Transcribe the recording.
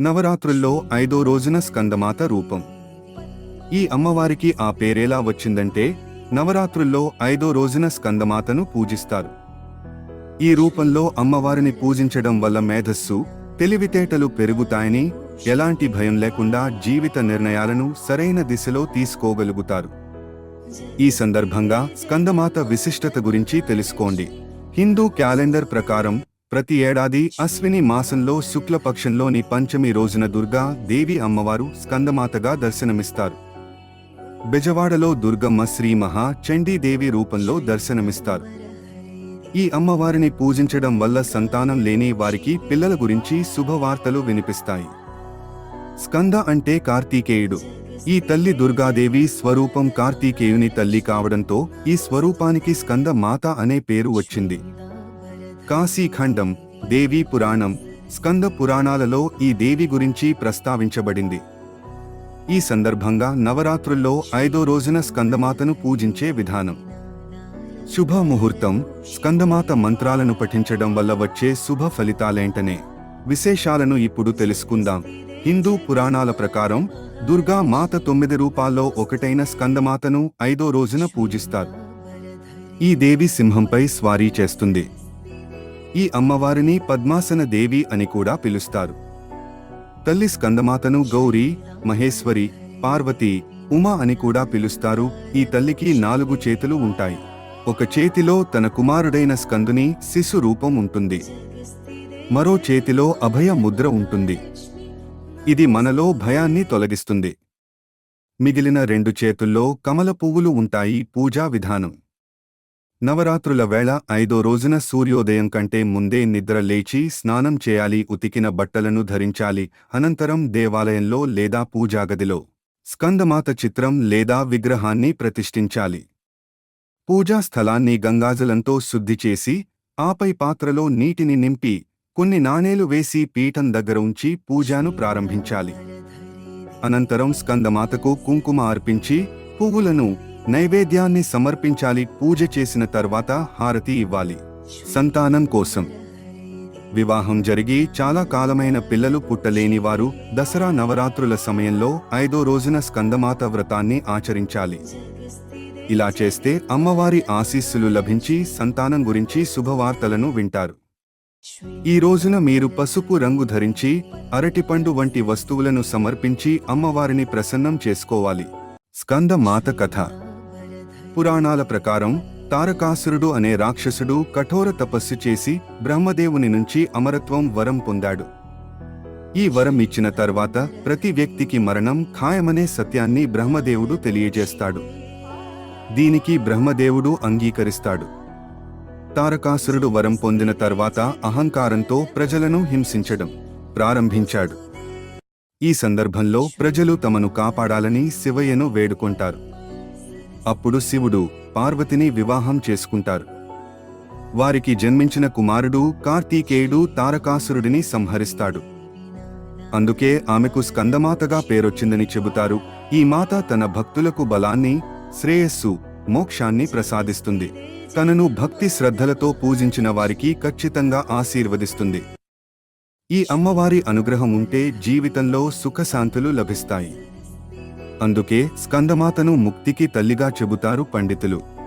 నవరాత్రుల్లో ఐదో రోజున స్కందమాత రూపం. ఈ అమ్మవారికి ఆ పేరేలా వచ్చిందంటే నవరాత్రుల్లో ఐదో రోజున స్కందమాతను పూజిస్తారు. ఈ రూపంలో అమ్మవారిని పూజించడం వల్ల మేధస్సు తెలివితేటలు పెరుగుతాయని ఎలాంటి భయం లేకుండా జీవిత నిర్ణయాలను సరైన దిశలో తీసుకోగలుగుతారు. ఈ సందర్భంగా స్కందమాత విశిష్టత గురించి తెలుసుకోండి. హిందూ క్యాలెండర్ ప్రకారం ప్రతి ఏడాది అశ్విని మాసంలో శుక్లపక్షంలోని పంచమి రోజున దుర్గా దేవి అమ్మవారు స్కందమాతగా దర్శనమిస్తారు. బెజవాడలో దుర్గమ్మ శ్రీ మహా చండీదేవి రూపంలో దర్శనమిస్తారు. ఈ అమ్మవారిని పూజించడం వల్ల సంతానం లేని వారికి పిల్లల గురించి శుభవార్తలు వినిపిస్తాయి. స్కంద అంటే కార్తీకేయుడు. ఈ తల్లి దుర్గాదేవి స్వరూపం కార్తీకేయుని తల్లి కావడంతో ఈ స్వరూపానికి స్కంద మాత అనే పేరు వచ్చింది. కాశీఖండం దేవీ పురాణం స్కంద పురాణాలలో ఈ దేవి గురించి ప్రస్తావించబడింది. ఈ సందర్భంగా నవరాత్రుల్లో ఐదో రోజున స్కందమాతను పూజించే విధానం. శుభ ముహూర్తం స్కందమాత మంత్రాలను పఠించడం వల్ల వచ్చే శుభ ఫలితాలేంటనే విశేషాలను ఇప్పుడు తెలుసుకుందాం. హిందూ పురాణాల ప్రకారం దుర్గా మాత తొమ్మిది రూపాల్లో ఒకటైన స్కందమాతను ఐదో రోజున పూజిస్తారు. ఈ దేవి సింహంపై స్వారీ చేస్తుంది. ఈ అమ్మవారిని పద్మాసన దేవి అని కూడా పిలుస్తారు. తల్లి స్కందమాతను గౌరీ మహేశ్వరి పార్వతి ఉమా అని కూడా పిలుస్తారు. ఈ తల్లికి నాలుగు చేతులు ఉంటాయి. ఒక చేతిలో తన కుమారుడైన స్కందుని శిశు రూపం ఉంటుంది. మరో చేతిలో అభయ ముద్ర ఉంటుంది. ఇది మనలో భయాన్ని తొలగిస్తుంది. మిగిలిన రెండు చేతుల్లో కమల పువ్వులు ఉంటాయి పూజా విధానం. నవరాత్రుల వేళ ఐదో రోజున సూర్యోదయం కంటే ముందే నిద్ర లేచి స్నానం చేయాలి ఉతికిన బట్టలను ధరించాలి అనంతరం దేవాలయంలో లేదా పూజాగదిలో. స్కందమాత చిత్రం లేదా విగ్రహాన్ని ప్రతిష్ఠించాలి. పూజా స్థలాన్ని గంగాజలంతో శుద్ధి చేసి ఆపై పాత్రలో నీటిని నింపి కొన్ని నాణేలు వేసి పీఠం దగ్గర ఉంచి పూజను ప్రారంభించాలి. అనంతరం స్కందమాతకు కుంకుమ అర్పించి పువ్వులను నైవేద్యాన్ని సమర్పించాలి పూజ చేసిన తర్వాత హారతి ఇవ్వాలి. సంతానం కోసం. వివాహం జరిగి చాలా కాలమైన పిల్లలు పుట్టలేని వారు దసరా నవరాత్రుల సమయంలో ఐదో రోజున స్కందమాత వ్రతాన్ని ఆచరించాలి. ఇలా చేస్తే అమ్మవారి ఆశీస్సులు లభించి సంతానం గురించి శుభవార్తలను వింటారు. ఈ రోజున మీరు పసుపు రంగు ధరించి అరటిపండు వంటి వస్తువులను సమర్పించి అమ్మవారిని ప్రసన్నం చేసుకోవాలి. స్కంద మాత కథ. పురాణాల ప్రకారం తారకాసురుడు అనే రాక్షసుడు కఠోర తపస్సు చేసి బ్రహ్మదేవుని నుంచి అమరత్వం వరం పొందాడు. ఈ వరం ఇచ్చిన తర్వాత ప్రతి వ్యక్తికి మరణం ఖాయమనే సత్యాన్ని బ్రహ్మదేవుడు తెలియజేస్తాడు. దీనికి బ్రహ్మదేవుడు అంగీకరిస్తాడు. తారకాసురుడు వరం పొందిన తర్వాత అహంకారంతో ప్రజలను హింసించడం ప్రారంభించాడు. ఈ సందర్భంలో ప్రజలు తమను కాపాడాలని శివయ్యను వేడుకుంటారు. అప్పుడు శివుడు పార్వతిని వివాహం చేసుకుంటారు. వారికి జన్మించిన కుమారుడు కార్తీకేయుడు తారకాసురుడిని సంహరిస్తాడు. అందుకే ఆమెకు స్కందమాతగా పేరొచ్చిందని చెబుతారు. ఈ మాత తన భక్తులకు బలాన్ని శ్రేయస్సు మోక్షాన్ని ప్రసాదిస్తుంది. తనను భక్తి శ్రద్ధలతో పూజించిన వారికి ఖచ్చితంగా ఆశీర్వదిస్తుంది. ఈ అమ్మవారి అనుగ్రహం ఉంటే జీవితంలో సుఖశాంతులు లభిస్తాయి. అందుకే స్కందమాతను ముక్తికి తల్లిగా చెబుతారు పండితులు.